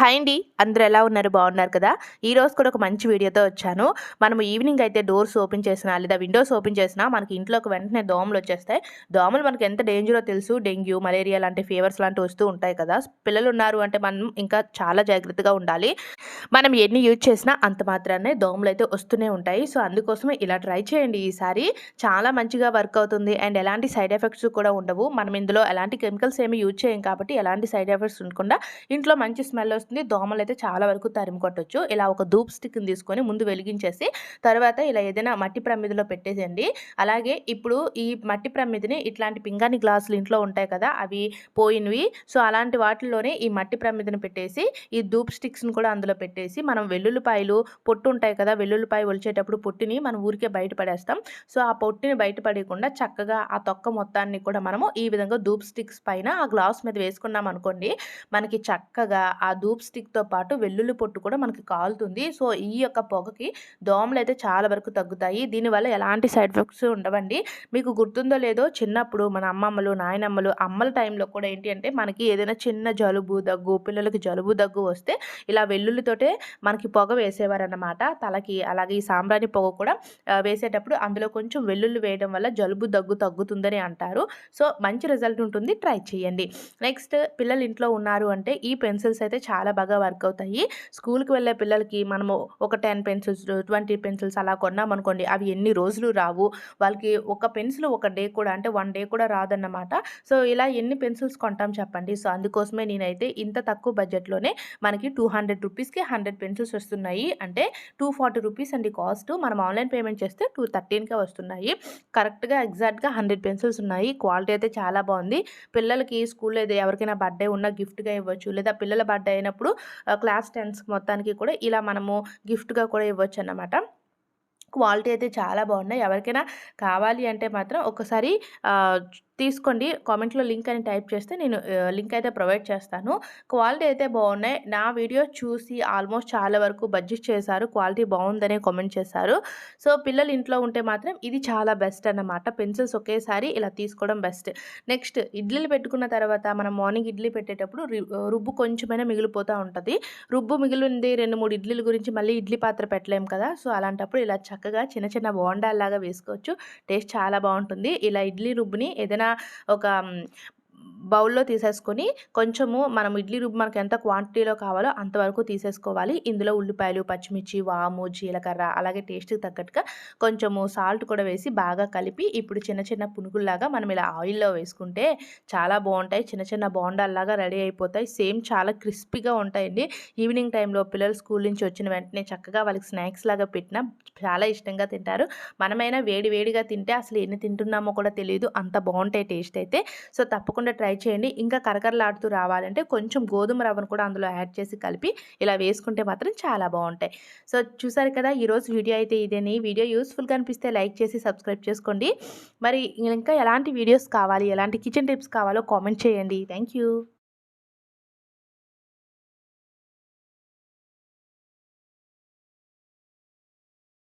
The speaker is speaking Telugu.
హాయ్ అండి అందరూ ఎలా ఉన్నారు? బాగున్నారు కదా? ఈ రోజు కూడా ఒక మంచి వీడియోతో వచ్చాను. మనం ఈవినింగ్ అయితే డోర్స్ ఓపెన్ చేసినా లేదా విండోస్ ఓపెన్ చేసినా మనకి ఇంట్లోకి వెంటనే దోమలు వచ్చేస్తాయి. దోమలు మనకి ఎంత డేంజరో తెలుసు. డెంగ్యూ మలేరియా లాంటి ఫీవర్స్ లాంటివి వస్తూ ఉంటాయి కదా. పిల్లలు ఉన్నారు అంటే మనం ఇంకా చాలా జాగ్రత్తగా ఉండాలి. మనం ఎన్ని యూజ్ చేసినా అంత మాత్రానే దోమలు అయితే వస్తూనే ఉంటాయి. సో అందుకోసమే ఇలా ట్రై చేయండి ఈసారి. చాలా మంచిగా వర్క్ అవుతుంది. అండ్ ఎలాంటి సైడ్ ఎఫెక్ట్స్ కూడా ఉండవు. మనం ఇందులో ఎలాంటి కెమికల్స్ ఏమి యూజ్ చేయం కాబట్టి ఎలాంటి సైడ్ ఎఫెక్ట్స్ ఉండకుండా ఇంట్లో మంచి స్మెల్ వస్తుంది. దోమలు అయితే చాలా వరకు తరిమి కొట్టచ్చు. ఇలా ఒక ధూప్ స్టిక్ని తీసుకొని ముందు వెలిగించేసి తర్వాత ఇలా ఏదైనా మట్టి ప్రమిదిలో పెట్టేసేయండి. అలాగే ఇప్పుడు ఈ మట్టి ప్రమిదిని ఇట్లాంటి పింగాణి గ్లాసులు ఇంట్లో ఉంటాయి కదా అవి పోయినవి. సో అలాంటి వాటిల్లోనే ఈ మట్టి ప్రమిదిని పెట్టేసి ఈ ధూప్ స్టిక్స్ని కూడా అందులో పెట్టేసి మనం వెల్లుల్లిపాయలు పొట్టు ఉంటాయి కదా వెల్లుల్లిపాయ ఒలిచేటప్పుడు పొట్టిని మనం ఊరికే బయట పడేస్తాం సో ఆ పొట్టిని బయట పడేయకుండా చక్కగా ఆ తొక్క మొత్తాన్ని కూడా మనము ఈ విధంగా ధూప్ స్టిక్స్ పైన ఆ గ్లాస్ మీద వేసుకున్నాం అనుకోండి మనకి చక్కగా ఆ ధూప్ స్టిక్తో పాటు వెల్లుల్లి పొట్టు కూడా మనకి కాలుతుంది. సో ఈ యొక్క పొగకి దోమలు అయితే చాలా వరకు తగ్గుతాయి. దీనివల్ల ఎలాంటి సైడ్ ఎఫెక్ట్స్ ఉండవండి. మీకు గుర్తుందో లేదో చిన్నప్పుడు మన అమ్మమ్మలు నాయనమ్మలు అమ్మల టైంలో కూడా ఏంటి అంటే మనకి ఏదైనా చిన్న జలుబు దగ్గు పిల్లలకి జలుబు దగ్గు వస్తే ఇలా తోటే మనకి పొగ వేసేవారన్నమాట. తలకి అలాగే ఈ సాంబ్రాణి పొగ కూడా వేసేటప్పుడు అందులో కొంచెం వెల్లుల్లి వేయడం వల్ల జలుబు దగ్గు తగ్గుతుందని అంటారు. సో మంచి రిజల్ట్ ఉంటుంది. ట్రై చేయండి. నెక్స్ట్ పిల్లలు ఇంట్లో ఉన్నారు అంటే ఈ పెన్సిల్స్ అయితే చాలా బాగా వర్క్ అవుతాయి. స్కూల్కి వెళ్ళే పిల్లలకి మనము ఒక టెన్ పెన్సిల్స్ ట్వంటీ పెన్సిల్స్ అలా కొన్నామనుకోండి అవి ఎన్ని రోజులు రావు. వాళ్ళకి ఒక పెన్సిల్ ఒక డే కూడా అంటే వన్ డే కూడా రాదన్నమాట. సో ఇలా ఎన్ని పెన్సిల్స్ కొంటాం చెప్పండి. సో అందుకోసమే నేనైతే ఇంత తక్కువ బడ్జెట్లోనే మనకి టూ హండ్రెడ్ రూపీస్కి హండ్రెడ్ పెన్సిల్స్ వస్తున్నాయి. అంటే టూ ఫార్టీ రూపీస్ అండి కాస్ట్. మనం ఆన్లైన్ పేమెంట్ చేస్తే టూ థర్టీన్కే వస్తున్నాయి. కరెక్ట్గా ఎగ్జాక్ట్గా హండ్రెడ్ పెన్సిల్స్ ఉన్నాయి. క్వాలిటీ అయితే చాలా బాగుంది. పిల్లలకి స్కూల్లో ఎవరికైనా బర్త్డే ఉన్న గిఫ్ట్గా ఇవ్వచ్చు. లేదా పిల్లల బర్త్డే అయినప్పుడు క్లాస్ టెన్స్ మొత్తానికి కూడా ఇలా మనము గిఫ్ట్గా కూడా ఇవ్వచ్చు అన్నమాట. క్వాలిటీ అయితే చాలా బాగున్నాయి. ఎవరికైనా కావాలి అంటే మాత్రం ఒకసారి తీసుకోండి. కామెంట్లో లింక్ అని టైప్ చేస్తే నేను లింక్ అయితే ప్రొవైడ్ చేస్తాను. క్వాలిటీ అయితే బాగున్నాయి. నా వీడియో చూసి ఆల్మోస్ట్ చాలా వరకు బడ్జెట్ చేశారు. క్వాలిటీ బాగుందనే కామెంట్ చేశారు. సో పిల్లలు ఇంట్లో ఉంటే మాత్రం ఇది చాలా బెస్ట్ అన్నమాట. పెన్సిల్స్ ఒకేసారి ఇలా తీసుకోవడం బెస్ట్. నెక్స్ట్ ఇడ్లీలు పెట్టుకున్న తర్వాత మనం మార్నింగ్ ఇడ్లీ పెట్టేటప్పుడు రుబ్బు కొంచెమైనా మిగిలిపోతూ ఉంటుంది. రుబ్బు మిగిలింది రెండు మూడు ఇడ్లీల గురించి మళ్ళీ ఇడ్లీ పాత్ర పెట్టలేము కదా. సో అలాంటప్పుడు ఇలా చక్కగా చిన్న చిన్న బోండాల్లాగా వేసుకోవచ్చు. టేస్ట్ చాలా బాగుంటుంది. ఇలా ఇడ్లీ రుబ్బుని ఏదైనా ఒక బౌల్లో తీసేసుకొని కొంచెము మనం ఇడ్లీ రుబ్బు మనకు ఎంత క్వాంటిటీలో కావాలో అంతవరకు తీసేసుకోవాలి. ఇందులో ఉల్లిపాయలు పచ్చిమిర్చి వాము జీలకర్ర అలాగే టేస్ట్కి తగ్గట్టుగా కొంచెము సాల్ట్ కూడా వేసి బాగా కలిపి ఇప్పుడు చిన్న చిన్న పునుగుల్లాగా మనం ఇలా ఆయిల్లో వేసుకుంటే చాలా బాగుంటాయి. చిన్న చిన్న బోండాల్లాగా రెడీ అయిపోతాయి. సేమ్ చాలా క్రిస్పీగా ఉంటాయండి. ఈవినింగ్ టైంలో పిల్లలు స్కూల్ నుంచి వచ్చిన వెంటనే చక్కగా వాళ్ళకి స్నాక్స్ లాగా పెట్టినా చాలా ఇష్టంగా తింటారు. మనమైనా వేడి వేడిగా తింటే అసలు ఎన్ని తింటున్నామో కూడా తెలియదు అంత బాగుంటాయి టేస్ట్ అయితే. సో తప్పకుండా ట్రై ట్రై చేయండి. ఇంకా కరకరలాడుతూ రావాలంటే కొంచెం గోధుమ రవ్వను కూడా అందులో యాడ్ చేసి కలిపి ఇలా వేసుకుంటే మాత్రం చాలా బాగుంటాయి. సో చూసారు కదా ఈరోజు వీడియో అయితే ఇదేని. వీడియో యూస్ఫుల్గా అనిపిస్తే లైక్ చేసి సబ్స్క్రైబ్ చేసుకోండి. మరి ఇంకా ఎలాంటి వీడియోస్ కావాలి ఎలాంటి కిచెన్ టిప్స్ కావాలో కామెంట్ చేయండి. థ్యాంక్